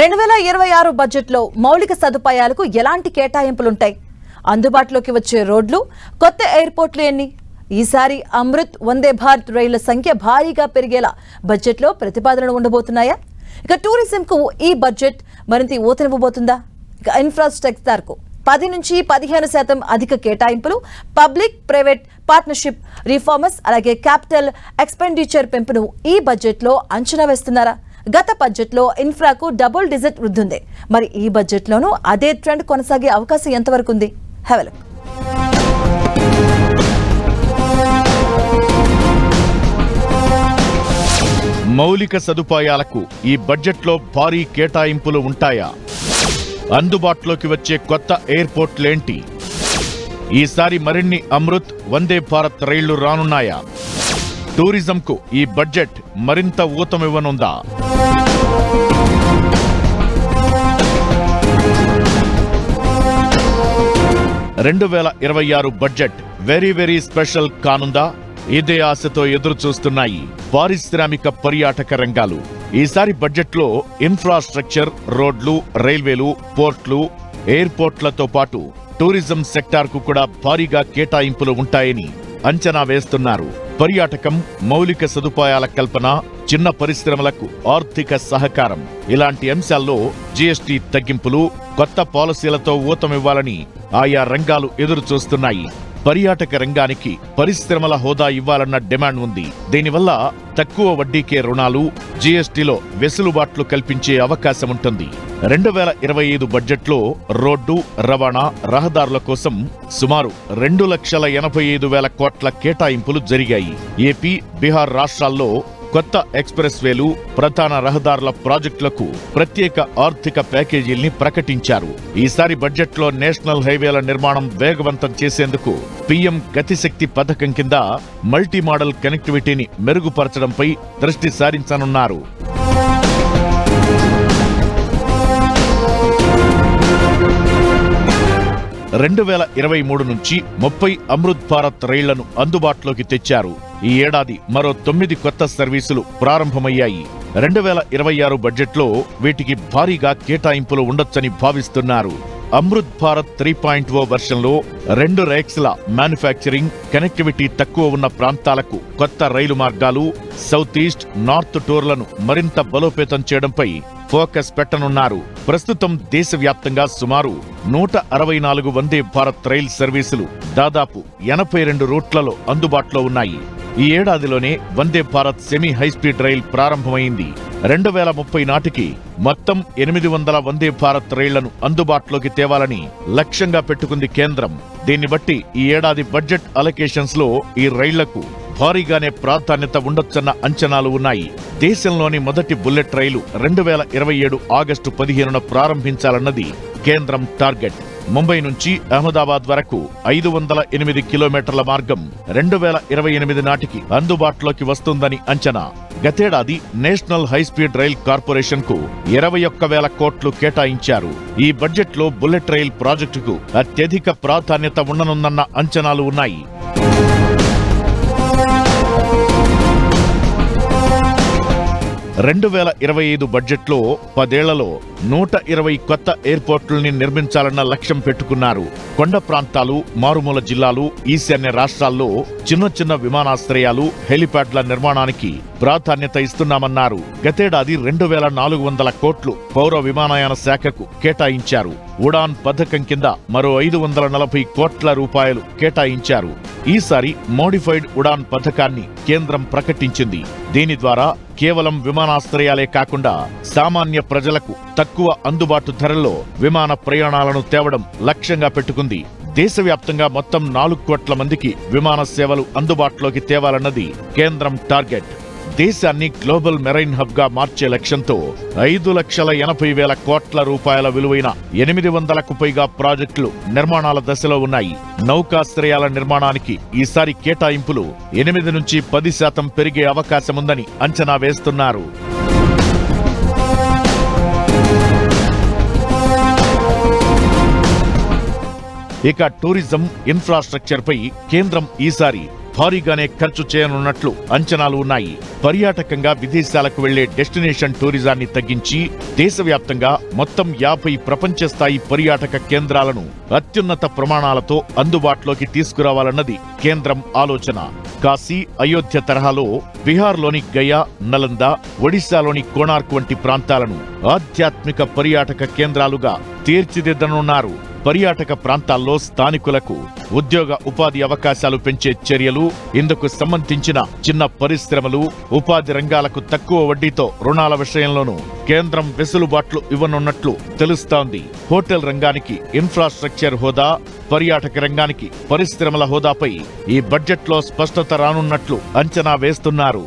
రెండు వేల ఇరవై ఆరు బడ్జెట్లో మౌలిక సదుపాయాలకు ఎలాంటి కేటాయింపులుంటాయి? అందుబాటులోకి వచ్చే రోడ్లు కొత్త ఎయిర్పోర్ట్లు ఎన్ని? ఈసారి అమృత్ వందే భారత్ రైళ్ళ సంఖ్య భారీగా పెరిగేలా బడ్జెట్లో ప్రతిపాదనలు ఉండబోతున్నాయా? ఇక టూరిజంకు ఈ బడ్జెట్ మరింత ఊతనివ్వబోతుందా? ఇక ఇన్ఫ్రాస్ట్రక్చర్కు పది నుంచి పదిహేను శాతం అధిక కేటాయింపులు పబ్లిక్ ప్రైవేట్ పార్ట్నర్షిప్ రిఫార్మర్స్ అలాగే క్యాపిటల్ ఎక్స్పెండిచర్ పెంపును ఈ బడ్జెట్లో అంచనా వేస్తున్నారా? గత బడ్జెట్లో ఇన్ఫ్రాకు డబుల్ డిజిట్ వృద్ధుంది. మరి ఈ బడ్జెట్లోనూ అదే ట్రెండ్ కొనసాగే అవకాశం ఎంతవరకు ఉంది హెవెల్ మౌలిక సదుపాయాలకు ఈ బడ్జెట్లో భారీ కేటాయింపులు ఉంటాయా? అందుబాటులోకి వచ్చే కొత్త ఎయిర్పోర్ట్లేంటి? ఈసారి మరిన్ని అమృత్ వందే భారత్ రైళ్ళు రానున్నాయా? టూరిజంకు ఈ బడ్జెట్ మరింత ఊతమివ్వనుందా? రెండు వేల ఇరవై ఆరు బడ్జెట్ వెరీ వెరీ స్పెషల్ కానుందా? ఇదే ఆశతో ఎదురు చూస్తున్నాయి పారిశ్రామిక పర్యాటక రంగాలు. ఈసారి బడ్జెట్లో ఇన్ఫ్రాస్ట్రక్చర్ రోడ్లు రైల్వేలు పోర్ట్లు ఎయిర్పోర్ట్లతో పాటు టూరిజం సెక్టార్కు కూడా భారీగా కేటాయింపులు ఉంటాయని అంచనా వేస్తున్నారు. పర్యాటకం మౌలిక సదుపాయాల కల్పన చిన్న పరిశ్రమలకు ఆర్థిక సహకారం. ఇలాంటి అంశాల్లో జీఎస్టీ తగ్గింపులు కొత్త పాలసీలతో ఊతమివ్వాలని ఆయా రంగాలు ఎదురు చూస్తున్నాయి పర్యాటక రంగానికి పరిశ్రమల హోదా ఇవ్వాలన్న డిమాండ్ ఉంది. దీనివల్ల తక్కువ వడ్డీకే రుణాలు జీఎస్టీలో వెసులుబాట్లు కల్పించే అవకాశం ఉంటుంది. రెండు వేల ఇరవై ఐదు బడ్జెట్లో రోడ్డు రవాణా రహదారుల కోసం సుమారు రెండు లక్షల ఎనభై ఐదు వేల కోట్ల కేటాయింపులు జరిగాయి. ఏపీ బీహార్ రాష్ట్రాల్లో కొత్త ఎక్స్ప్రెస్ వేలు ప్రధాన రహదారుల ప్రాజెక్టులకు ప్రత్యేక ఆర్థిక ప్యాకేజీల్ని ప్రకటించారు. ఈసారి బడ్జెట్లో నేషనల్ హైవేల నిర్మాణం వేగవంతం చేసేందుకు పీఎం గతిశక్తి పథకం కింద మల్టీ మోడల్ కనెక్టివిటీని మెరుగుపరచడంపై దృష్టి సారించనున్నారు. రెండు వేల ఇరవై మూడు నుంచి ముప్పై అమృత్ భారత్ రైళ్ళను అందుబాటులోకి తెచ్చారు. ఈ ఏడాది మరో తొమ్మిది కొత్త సర్వీసులు ప్రారంభమయ్యాయి. రెండు వేల ఇరవై ఆరు బడ్జెట్లో వీటికి భారీగా కేటాయింపులు ఉండొచ్చని భావిస్తున్నారు. Amrit Bharat three point O వెర్షన్లో రెండు రేక్స్ల మ్యానుఫ్యాక్చరింగ్ కనెక్టివిటీ తక్కువ ఉన్న ప్రాంతాలకు కొత్త రైలు మార్గాలు సౌత్ ఈస్ట్ నార్త్ టూర్లను మరింత బలోపేతం చేయడంపై ఫోకస్ పెట్టనున్నారు. ప్రస్తుతం దేశవ్యాప్తంగా సుమారు నూట అరవై నాలుగు వందే భారత్ రైల్ సర్వీసులు దాదాపు ఎనభై రెండు రూట్లలో అందుబాటులో ఉన్నాయి. ఈ ఏడాదిలోనే Vande Bharat semi high speed rail ప్రారంభమైంది. రెండు వేల ముప్పై నాటికి మొత్తం ఎనిమిది వందల వందే భారత్ రైళ్ళను అందుబాటులోకి తేవాలని లక్ష్యంగా పెట్టుకుంది కేంద్రం. దీన్ని బట్టి ఈ ఏడాది బడ్జెట్ అలొకేషన్స్లో ఈ రైళ్ళకు భారీగానే ప్రాధాన్యత ఉండొచ్చన్న అంచనాలు ఉన్నాయి. దేశంలోని మొదటి బుల్లెట్ రైలు రెండు వేల ఇరవై ఏడు ఆగస్టు పదిహేనున ప్రారంభించాలన్నది కేంద్రం టార్గెట్. ముంబై నుంచి అహ్మదాబాద్ వరకు ఐదు వందల ఎనిమిది కిలోమీటర్ల మార్గం రెండు వేల ఇరవై ఎనిమిది నాటికి అందుబాటులోకి వస్తుందని అంచనా. గతేడాది నేషనల్ హైస్పీడ్ రైల్ కార్పొరేషన్కు ఇరవై ఒక్క వేల కోట్లు కేటాయించారు. ఈ బడ్జెట్లో బుల్లెట్ రైల్ ప్రాజెక్టుకు అత్యధిక ప్రాధాన్యత ఉండనుందన్న అంచనాలు ఉన్నాయి. రెండు వేల ఇరవై ఐదు బడ్జెట్లో పదేళ్ళలో నూట ఇరవై కొత్త ఎయిర్పోర్టుల్ని నిర్మించాలన్న లక్ష్యం పెట్టుకున్నారు. కొండ ప్రాంతాలు మారుమూల జిల్లాలు ఈశాన్య రాష్ట్రాల్లో చిన్న చిన్న విమానాశ్రయాలు హెలిప్యాడ్ల నిర్మాణానికి ప్రాధాన్యత ఇస్తున్నామన్నారు. గతేడాది రెండు వేల నాలుగు వందల కోట్లు పౌర విమానయాన శాఖకు కేటాయించారు. ఉడాన్ పథకం కింద మరో ఐదు వందల నలభై కోట్ల రూపాయలు కేటాయించారు. ఈసారి మోడిఫైడ్ ఉడాన్ పథకాన్ని కేంద్రం ప్రకటించింది. దీని ద్వారా కేవలం విమానాశ్రయాలే కాకుండా సామాన్య ప్రజలకు తక్కువ అందుబాటు ధరల్లో విమాన ప్రయాణాలను తేవడం లక్ష్యంగా పెట్టుకుంది. దేశవ్యాప్తంగా మొత్తం నాలుగు కోట్ల మందికి విమాన సేవలు అందుబాటులోకి తేవాలన్నది కేంద్రం టార్గెట్. దేశాన్ని గ్లోబల్ మెరైన్ హబ్గా మార్చే లక్ష్యంతో ఐదు లక్షల ఎనభై వేల కోట్ల రూపాయల విలువైన ఎనిమిది వందలకు పైగా ప్రాజెక్టులు నిర్మాణాల దశలో ఉన్నాయి. నౌకాశ్రయాల నిర్మాణానికి ఈసారి కేటాయింపులు ఎనిమిది నుంచి పది శాతం పెరిగే అవకాశముందని అంచనా వేస్తున్నారు. ఇక టూరిజం ఇన్ఫ్రాస్ట్రక్చర్ పై కేంద్రం ఈసారి భారీగానే ఖర్చు చేయనున్నట్లు అంచనాలు ఉన్నాయి. పర్యాటకంగా విదేశాలకు వెళ్ళే డెస్టినేషన్ టూరిజాన్ని తగ్గించి దేశవ్యాప్తంగా మొత్తం యాభై ప్రపంచ స్థాయి పర్యాటక కేంద్రాలను అత్యున్నత ప్రమాణాలతో అందుబాటులోకి తీసుకురావాలన్నది కేంద్రం ఆలోచన. కాశీ అయోధ్య తరహాలో బీహార్లోని గయా నలంద ఒడిశాలోని కోణార్క్ వంటి ప్రాంతాలను ఆధ్యాత్మిక పర్యాటక కేంద్రాలుగా తీర్చిదిద్దనున్నారు. పర్యాటక ప్రాంతాల్లో స్థానికులకు ఉద్యోగ ఉపాధి అవకాశాలు పెంచే చర్యలు ఇందుకు సంబంధించిన చిన్న పరిశ్రమలు ఉపాధి రంగాలకు తక్కువ వడ్డీతో రుణాల విషయంలోనూ కేంద్రం వెసులుబాట్లు ఇవ్వనున్నట్లు తెలుస్తోంది. హోటల్ రంగానికి ఇన్ఫ్రాస్ట్రక్చర్ హోదా పర్యాటక రంగానికి పరిశ్రమల హోదాపై ఈ బడ్జెట్లో స్పష్టత రానున్నట్లు అంచనా వేస్తున్నారు.